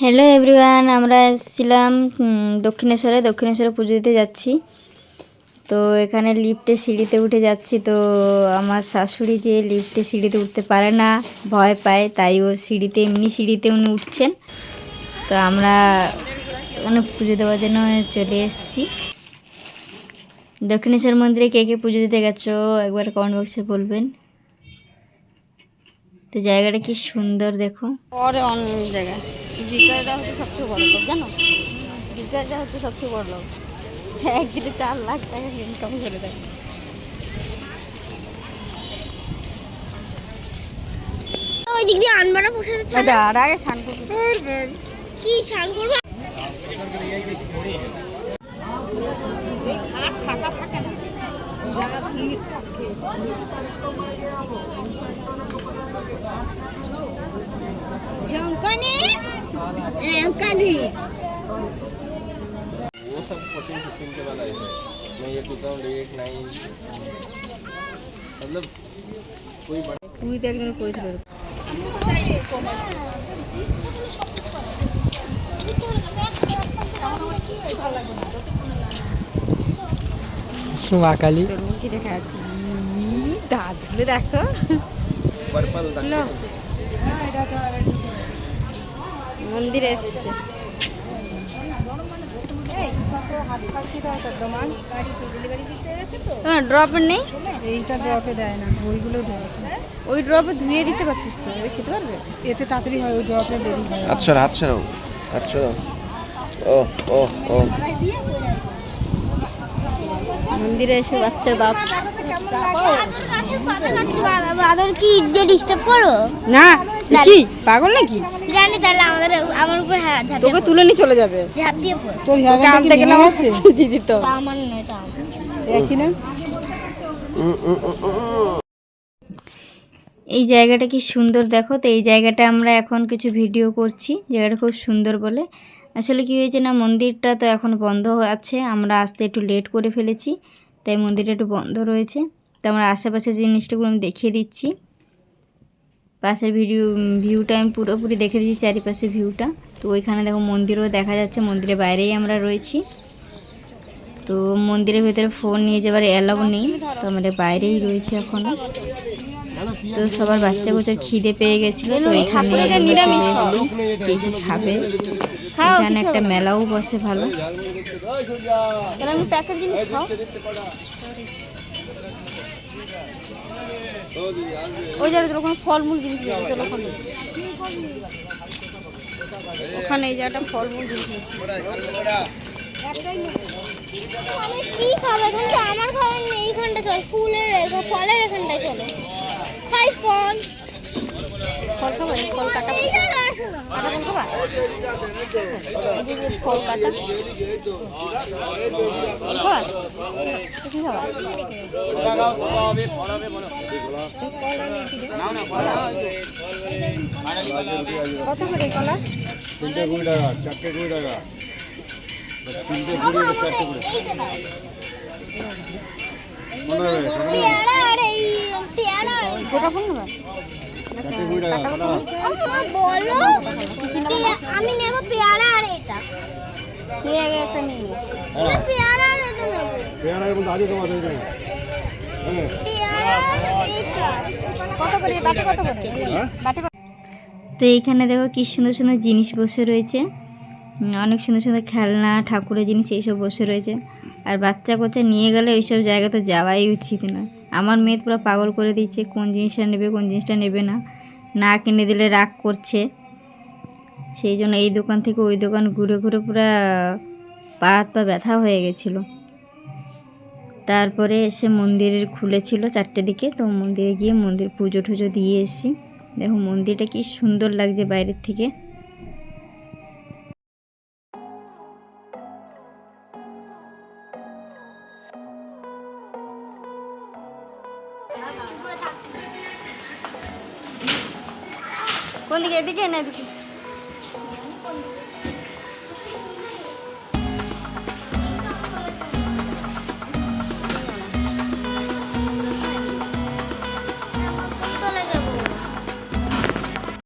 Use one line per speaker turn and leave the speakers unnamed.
Hello everyone আমরা এসেছিলাম দক্ষিণেশ্বরে দক্ষিণেশ্বরে পুজো দিতে যাচ্ছি। তো এখানে লিফটে সিঁড়িতে উঠে যাচ্ছি, তো আমার শাশুড়ি যে লিফটে সিঁড়িতে উঠতে পারে না, ভয় পায়, তাই ও সিঁড়িতে, এমনি সিঁড়িতে উনি উঠছেন। তো আমরা ওখানে পুজো দেওয়ার জন্য চলে এসেছি। দক্ষিণেশ্বর মন্দিরে কে কে পুজো দিতে গেছো, একবার কমেন্ট বক্সে বলবেন। তো জায়গাটা কি সুন্দর দেখো।
পরে অন্য জায়গা বিকারটা হচ্ছে সবথেকে বড় লোক জানো? বিকারটা হচ্ছে সবথেকে বড় লোক। একদিনে চার লাখ টাকা ইনকাম করে দেয়।
ওই দিক দিয়ে আনবারা বসে
আচ্ছা আর আগে স্নান করব
কি স্নান করব
এই ঘাট ফাঁকা থাকে না জায়গা ভিড় থাকে
জঙ্কানি রেঙ্কানি
वो सब फोर्टीन फिफ्टीन के वाला है मैं ये टू थाउजेंड एट नाइन मतलब कोई बड़ा
পুরীতে একজন করেছিল
মা কালী
কি দেখা যাচ্ছে দাঁত খুলে দেখো
पर्पल
লো মন্দিরে এসছে। নেই?
এইটা দেয় না
ওই ধুয়ে দিতে পারছিস তো
এতে তাড়াতাড়ি হয় ওই ড্রপে
ও
মন্দিরে এসে বাচ্চা বাপ।
আদর কি ডিস্টার্ব করো?
না কি? পাগল নাকি?
জানি তাহলে আমাদের আমার উপর হ্যাঁ ঝাঁপিয়ে
তোকে তুলে নিয়ে চলে যাবে।
ঝাঁপিয়ে পড়ো।
তোর
আনতে গেলাম আছে? দিদি তো।
আমার নয় এটা আমার।
না?
এই জায়গাটা কি সুন্দর দেখো তো এই জায়গাটা আমরা এখন কিছু ভিডিও করছি জায়গাটা খুব সুন্দর বলে। আসলে কি হয়েছে না মন্দিরটা তো এখন বন্ধ আছে আমরা আসতে একটু লেট করে ফেলেছি তাই মন্দিরটা একটু বন্ধ রয়েছে। তো আমরা আশেপাশে জিনিসটাগুলো আমি দেখিয়ে দিচ্ছি। পাশের ভিডিও ভিউটা আমি পুরোপুরি দেখে দিচ্ছি চারিপাশে ভিউটা তো ওইখানে দেখো মন্দিরও দেখা যাচ্ছে মন্দিরের বাইরেই আমরা রয়েছি। তো মন্দিরের ভেতরে ফোন নিয়ে যাওয়ার অ্যালাউ নেই তো আমাদের বাইরেই রয়েছে এখনও তো সবার বাচ্চা কুচা খিদে পেয়ে গেছিল তো এখানে কে কি খাবে? এখানে একটা মেলাও বসে ভালো।
প্যাকেট জিনিস খাও। ওই জায়গায় তোর ওখানে ফলমূল জিনিস চলো ওখানে ওখানে এই জায়গাটা ফলমূল জিনিস
আমি কি খাব এখানটা আমার খাবার নেই এইখানটা চল ফুলের ফলের এখানটায় চলো খাই ফল
ফল খাবা ফল কাটা কাটা ফল খাবা ফল কাটা কি খাবা কত করে কলা
তিনটে কুড়ি টাকা চারটে কুড়ি টাকা তিনটে কুড়ি চারটে কুড়ি
গোটা ফল নেবা
চারটে কুড়ি টাকা
আমা বলো? আমি নেব পেয়ারা আর এটা।
তুই আগে নিয়ে
পেয়ারা আর এটা নেব।
পেয়ারা বলতে আজকে তোমার হয়ে হ্যাঁ।
পেয়ারা আর এটা।
কত করে? বাটি কত করে? বাটি
তো এইখানে দেখো কি সুন্দর সুন্দর জিনিস বসে রয়েছে। অনেক সুন্দর সুন্দর খেলনা ঠাকুরের জিনিস এইসব বসে রয়েছে। আর বাচ্চা কোচা নিয়ে গেলে ওইসব জায়গা তো যাওয়াই উচিত না আমার মেয়ে পুরো পাগল করে দিচ্ছে কোন জিনিসটা নেবে কোন জিনিসটা নেবে না। না কিনে দিলে রাগ করছে। সেই জন্য এই দোকান থেকে ওই দোকান ঘুরে ঘুরে পুরো পা হাত পা ব্যথা হয়ে গেছিল। তারপরে এসে মন্দিরের খুলেছিল চারটে দিকে, তো মন্দিরে গিয়ে মন্দির পুজো টুজো দিয়ে এসেছি দেখো মন্দিরটা কি সুন্দর লাগছে বাইরের থেকে।
কোন দিকে? এদিকে না এদিকে?